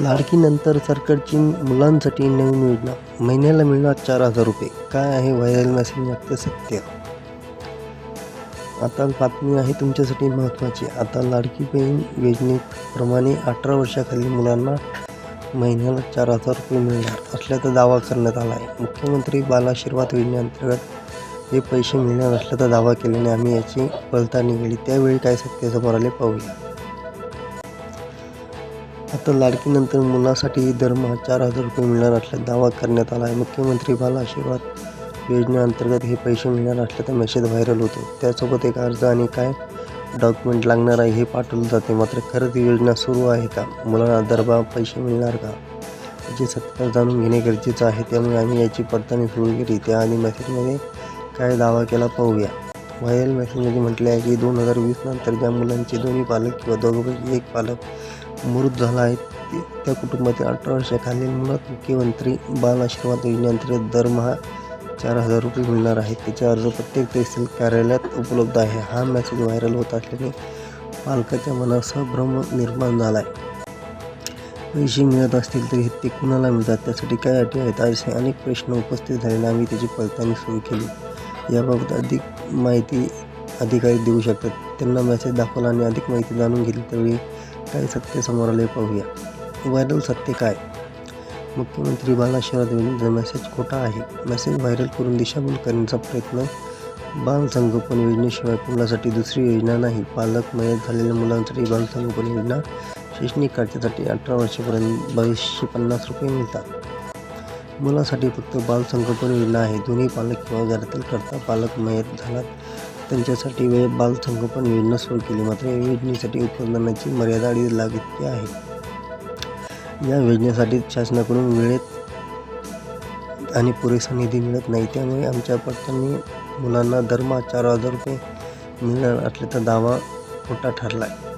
लाडकीनंतर सरकारची मुलांसाठी नवीन योजना. महिन्याला मिळणार चार हजार रुपये. काय आहे व्हायरल मेसेज मागचं सत्य? आता बातमी आहे तुमच्यासाठी महत्त्वाची आता लाडकी बहीण योजनेप्रमाणे अठरा वर्षाखालील मुलांना महिन्याला चार हजार रुपये मिळणार असल्याचा दावा करण्यात आला आहे. मुख्यमंत्री बालाशीर्वाद योजनेअंतर्गत हे पैसे मिळणार असल्याचा दावा केल्याने आम्ही याची पडताळणी केली त्यावेळी काय सत्य समोर आले पाहूया. आता लाडकीनंतर मुलासाठी दरमहा चार हजार रुपये मिळणार असल्याचा दावा करण्यात आला आहे. मुख्यमंत्री बाल आशीर्वाद योजनेअंतर्गत हे पैसे मिळणार असल्याचा मेसेज व्हायरल होतो. त्यासोबत एक अर्ज आणि काय डॉक्युमेंट लागणार आहे हे पाठवलं जाते. मात्र खरंच योजना सुरू आहे का? मुलांना दरबा पैसे मिळणार का? याची सत्ता जाणून घेणे गरजेचं आहे. त्यामुळे आम्ही याची पडताळणी सुरू केली. त्याआधी मेसेजमध्ये काय दावा केला पाहूया. व्हायरल मेसेजमध्ये म्हटले आहे की दोन हजार वीस नंतर ज्या मुलांचे दोन्ही पालक किंवा दोघंपैकी एक पालक मृत झाला आहे. त्या कुटुंबातील अठरा वर्षाखालील मुलात मुख्यमंत्री बाल आशीर्वाद योजनेअंतर्गत दरमहा चार हजार रुपये मिळणार आहेत. त्याचे अर्ज प्रत्येक तहसील कार्यालयात उपलब्ध आहे. हा मेसेज व्हायरल होत असल्याने पालकाच्या मनासह भ्रम निर्माण झाला आहे पैसे मिळत असतील तरी ते कुणाला मिळतात? त्यासाठी काय अटी आहेत? असे अनेक प्रश्न उपस्थित झालेले आम्ही त्याची पडताळणी सुरू केली. याबाबत अधिक माहिती अधिकारी देऊ शकतात. त्यांना मेसेज दाखवला आणि अधिक माहिती जाणून घेतली त्यावेळी काय सत्य समोर आले पाहूया. व्हायरल सत्य काय? मुख्यमंत्री बाल आशीर्वाद मेसेज खोटा आहे. मेसेज व्हायरल करून दिशाभूल करण्याचा प्रयत्न. बाल संगोपन योजनेशिवाय मुलासाठी दुसरी योजना नाही. पालक मयत झालेल्या मुलांसाठी बाल संगोपन योजना शैक्षणिक कार्यासाठी अठरा वर्षापर्यंत बावीसशे पन्नास रुपये मिळतात. मुलासाठी फक्त बाल संगोपन योजना आहे. दोन्ही पालक किंवा घरातील करता पालक मयत झालात. त्यांच्यासाठी वेळ बाल संगोपन योजना सुरू केली. मात्र या योजनेसाठी उत्पादनाची मर्यादा अडीच लाख इतकी आहे. या योजनेसाठी शासनाकडून वेळेत आणि पुरेसा निधी मिळत नाही. त्यामुळे आमच्या पडताळणी मुलांना दरमहा चार हजार रुपये मिळणार असल्याचा दावा खोटा ठरला आहे